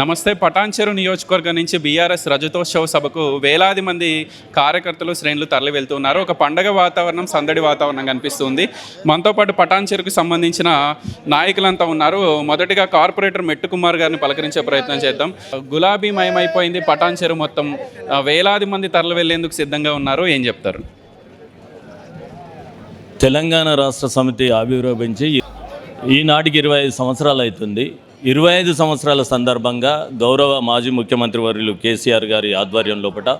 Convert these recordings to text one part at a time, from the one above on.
నమస్తే. పటాన్చెరు నియోజకవర్గం నుంచి బీఆర్ఎస్ రజతోత్సవ సభకు వేలాది మంది కార్యకర్తలు శ్రేణులు తరలి వెళ్తున్నారు ఒక పండగ వాతావరణం సందడి వాతావరణం కనిపిస్తుంది. మనతో పాటు పటాన్చెరుకు సంబంధించిన నాయకులంతా ఉన్నారు. మొదటిగా కార్పొరేటర్ మెట్టు కుమార్ గారిని పలకరించే ప్రయత్నం చేద్దాం. గులాబీ మయమైపోయింది. పటాన్చెరు మొత్తం వేలాది మంది తరలి వెళ్ళేందుకు సిద్ధంగా ఉన్నారు. ఏం చెప్తారు? తెలంగాణ రాష్ట్ర సమితి ఆవిర్భవించి ఈనాటికి ఇరవై ఐదు సంవత్సరాలు అవుతుంది. ఇరవై ఐదు సంవత్సరాల సందర్భంగా గౌరవ మాజీ ముఖ్యమంత్రి వర్యులు కేసీఆర్ గారి ఆధ్వర్యం లోపట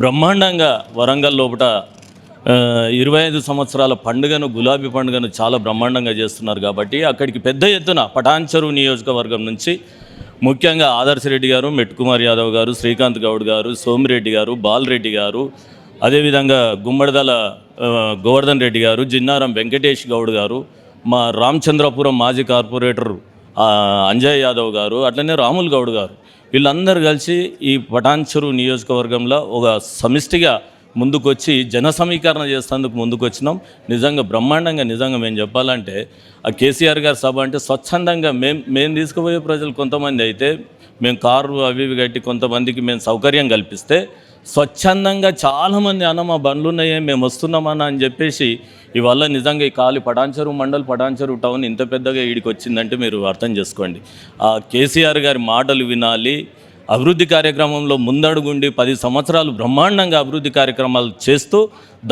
బ్రహ్మాండంగా వరంగల్ లోపట ఇరవై ఐదు సంవత్సరాల పండుగను గులాబీ పండుగను చాలా బ్రహ్మాండంగా చేస్తున్నారు కాబట్టి అక్కడికి పెద్ద ఎత్తున పటాన్చెరువు నియోజకవర్గం నుంచి ముఖ్యంగా ఆదర్శ రెడ్డి గారు మెట్కుమార్ యాదవ్ గారు శ్రీకాంత్ గౌడ్ గారు సోమిరెడ్డి గారు బాలరెడ్డి గారు అదేవిధంగా గుమ్మడిదల గోవర్ధన్ రెడ్డి గారు జిన్నారం వెంకటేష్ గౌడ్ గారు మా రామచంద్రపురం మాజీ కార్పొరేటర్ అంజయ్ యాదవ్ గారు అట్లనే రాముల్ గౌడ్ గారు వీళ్ళందరూ కలిసి ఈ పటాన్చెరు నియోజకవర్గంలో ఒక సమిష్టిగా ముందుకొచ్చి జన సమీకరణ చేసేందుకు ముందుకొచ్చినాం. నిజంగా బ్రహ్మాండంగా నిజంగా మేము చెప్పాలంటే ఆ కేసీఆర్ గారి సభ అంటే స్వచ్ఛందంగా మేము మేము తీసుకుపోయే ప్రజలు కొంతమంది అయితే మేము కారు అవి ఇవి కట్టి కొంతమందికి మేము సౌకర్యం కల్పిస్తే స్వచ్ఛందంగా చాలామంది అన్న మా బండ్లు ఉన్నాయే మేము వస్తున్నామన్న అని చెప్పేసి ఇవల్ల నిజంగా ఈ కాలి పటాంచరు మండల్ పటాన్చెరు టౌన్ ఇంత పెద్దగా ఈడికి వచ్చిందంటే మీరు అర్థం చేసుకోండి. ఆ కేసీఆర్ గారి మాటలు వినాలి అభివృద్ధి కార్యక్రమంలో ముందడుగుండి పది సంవత్సరాలు బ్రహ్మాండంగా అభివృద్ధి కార్యక్రమాలు చేస్తూ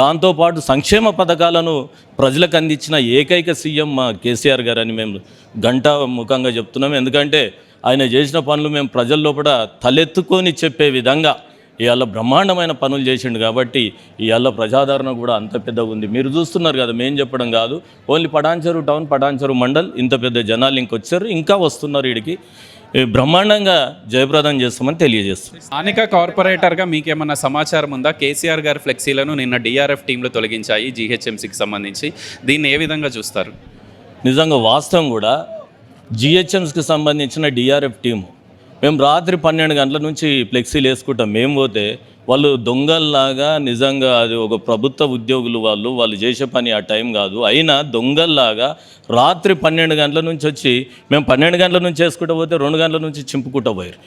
దాంతోపాటు సంక్షేమ పథకాలను ప్రజలకు అందించిన ఏకైక సీఎం మా కేసీఆర్ గారు అని మేము గంట ముఖంగా చెప్తున్నాం. ఎందుకంటే ఆయన చేసిన పనులు మేము ప్రజల లోపల తలెత్తుకొని చెప్పే విధంగా ఇవాళ బ్రహ్మాండమైన పనులు చేసిండు కాబట్టి ఇవాళ ప్రజాదరణ కూడా అంత పెద్దగా ఉంది. మీరు చూస్తున్నారు కదా మేము చెప్పడం కాదు. ఓన్లీ పటాన్చెరు టౌన్ పటాన్చెరు మండల్ ఇంత పెద్ద జనాలు ఇంకొచ్చారు ఇంకా వస్తున్నారు వీడికి బ్రహ్మాండంగా జయప్రదం చేస్తామని తెలియజేస్తున్నాం. స్థానిక కార్పొరేటర్గా మీకేమన్నా సమాచారం ఉందా? కేసీఆర్ గారి ఫ్లెక్సీలను నిన్న డిఆర్ఎఫ్ టీంలు తొలగించాయి జీహెచ్ఎంసీకి సంబంధించి. దీన్ని ఏ విధంగా చూస్తారు? నిజంగా వాస్తవం కూడా జిహెచ్ఎంస్కి సంబంధించిన డిఆర్ఎఫ్ టీము మేము రాత్రి పన్నెండు గంటల నుంచి ఫ్లెక్సీలు వేసుకుంటాం. మేము పోతే వాళ్ళు దొంగల్లాగా నిజంగా అది ఒక ప్రభుత్వ ఉద్యోగులు వాళ్ళు వాళ్ళు చేసే పని ఆ టైం కాదు. అయినా దొంగల్లాగా రాత్రి పన్నెండు గంటల నుంచి వచ్చి మేము పన్నెండు గంటల నుంచి వేసుకుంటూ పోతే రెండు గంటల నుంచి చింపుకుంటూ పోయారు.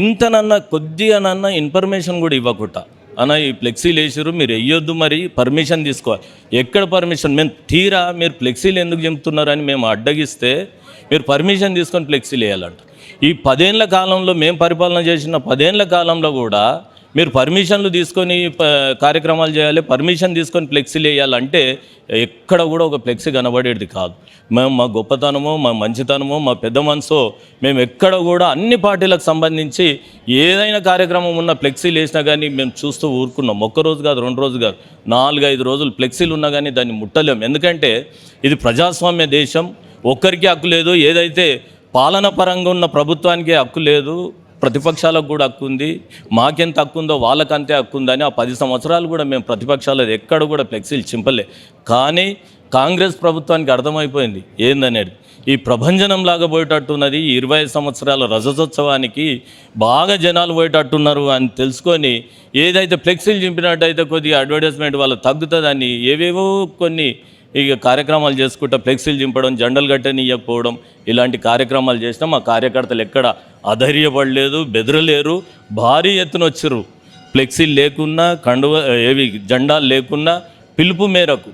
ఇంతనన్నా కొద్దిగానన్నా ఇన్ఫర్మేషన్ కూడా ఇవ్వకుండా అన్న ఈ ఫ్లెక్సీలు వేసారు మీరు వేయొద్దు మరి పర్మిషన్ తీసుకోవాలి. ఎక్కడ పర్మిషన్? మేము తీరా మీరు ఫ్లెక్సీలు ఎందుకు చెప్తున్నారని మేము అడ్డగిస్తే మీరు పర్మిషన్ తీసుకొని ఫ్లెక్సీలు వేయాలంట ఈ పదేళ్ళ కాలంలో మేము పరిపాలన చేసిన పదేళ్ళ కాలంలో కూడా మీరు పర్మిషన్లు తీసుకొని కార్యక్రమాలు చేయాలి పర్మిషన్ తీసుకొని ఫ్లెక్సీలు వేయాలంటే ఎక్కడ కూడా ఒక ఫ్లెక్సీ కనబడేది కాదు. మేము మా గొప్పతనమో మా మంచితనము మా పెద్ద మనసు మేము ఎక్కడ కూడా అన్ని పార్టీలకు సంబంధించి ఏదైనా కార్యక్రమం ఉన్న ఫ్లెక్సీలు వేసినా కానీ మేము చూస్తూ ఊరుకున్నాం. ఒక్కరోజు కాదు రెండు రోజు కాదు నాలుగు ఐదు రోజులు ఫ్లెక్సీలు ఉన్నా కానీ దాన్ని ముట్టలేము ఎందుకంటే ఇది ప్రజాస్వామ్య దేశం ఒక్కరికి హక్కు లేదు ఏదైతే పాలన పరంగా ఉన్న ప్రభుత్వానికి హక్కు లేదు ప్రతిపక్షాలకు కూడా హక్కు ఉంది. మాకెంత హక్కు ఉందో వాళ్ళకంతే హక్కు ఉందని ఆ పది సంవత్సరాలు కూడా మేము ప్రతిపక్షాలు ఎక్కడ కూడా ఫ్లెక్సీలు చింపలే. కానీ కాంగ్రెస్ ప్రభుత్వానికి అర్థమైపోయింది. ఏందనేది? ఈ ప్రభంజనం లాగా పోయేటట్టున్నది ఈ ఇరవై సంవత్సరాల రజతోత్సవానికి బాగా జనాలు పోయేటట్టున్నారు అని తెలుసుకొని ఏదైతే ఫ్లెక్సీలు చింపినట్టయితే కొద్దిగా అడ్వర్టైజ్మెంట్ వాళ్ళు తగ్గుతుందని ఏవేవో కొన్ని ఇక కార్యక్రమాలు చేసుకుంటా ఫ్లెక్సీలు చింపడం జెండలు కట్టనియకపోవడం ఇలాంటి కార్యక్రమాలు చేసినా మా కార్యకర్తలు ఎక్కడ అధైర్యపడలేదు బెదరలేరు భారీ ఎత్తున వచ్చారు ఫ్లెక్సీలు లేకున్నా కండువ ఏవి జెండాలు లేకున్నా పిలుపు మేరకు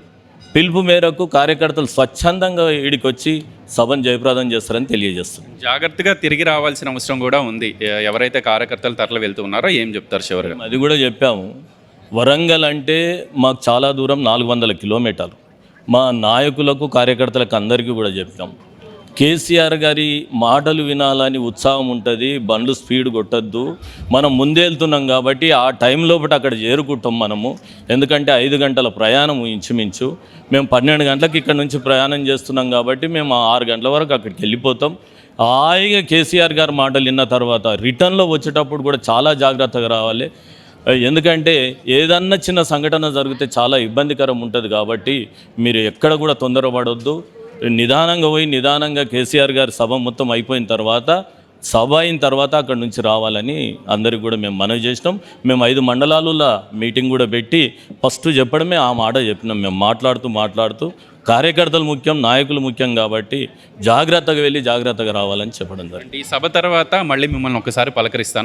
పిలుపు మేరకు కార్యకర్తలు స్వచ్ఛందంగా ఈడికి వచ్చి సభను జయప్రదం చేస్తారని తెలియజేస్తుంది జాగ్రత్తగా తిరిగి రావాల్సిన అవసరం కూడా ఉంది. ఎవరైతే కార్యకర్తలు తరలి వెళ్తూ ఉన్నారో ఏం చెప్తారు చివరిగా? అది కూడా చెప్పాము. వరంగల్ అంటే మాకు చాలా దూరం నాలుగు వందల కిలోమీటర్లు. మా నాయకులకు కార్యకర్తలకు అందరికీ కూడా చెప్తాం కేసీఆర్ గారి మాటలు వినాలని ఉత్సాహం ఉంటుంది బండ్లు స్పీడ్ కొట్టద్దు. మనం ముందెళ్తున్నాం కాబట్టి ఆ టైం లోపల అక్కడ చేరుకుంటాం మనము. ఎందుకంటే ఐదు గంటల ప్రయాణం ఇంచుమించు. మేము పన్నెండు గంటలకు ఇక్కడ నుంచి ప్రయాణం చేస్తున్నాం కాబట్టి మేము ఆరు గంటల వరకు అక్కడికి వెళ్ళిపోతాం. హాయిగా కేసీఆర్ గారి మాటలు విన్న తర్వాత రిటర్న్లో వచ్చేటప్పుడు కూడా చాలా జాగ్రత్తగా రావాలి. ఎందుకంటే ఏదన్నా చిన్న సంఘటన జరిగితే చాలా ఇబ్బందికరం ఉంటుంది కాబట్టి మీరు ఎక్కడ కూడా తొందరపడొద్దు. నిదానంగా పోయి నిదానంగా కేసీఆర్ గారి సభ మొత్తం అయిపోయిన తర్వాత సభ అయిన తర్వాత అక్కడ నుంచి రావాలని అందరికి కూడా మేము మనవి చేసినాం. మేము ఐదు మండలాలలో మీటింగ్ కూడా పెట్టి ఫస్ట్ చెప్పడమే ఆ మాట చెప్పినాం. మేము మాట్లాడుతూ మాట్లాడుతూ కార్యకర్తలు ముఖ్యం నాయకులు ముఖ్యం కాబట్టి జాగ్రత్తగా వెళ్ళి జాగ్రత్తగా రావాలని చెప్పడం జరిగింది. ఈ సభ తర్వాత మళ్ళీ మిమ్మల్ని ఒకసారి పలకరిస్తాను.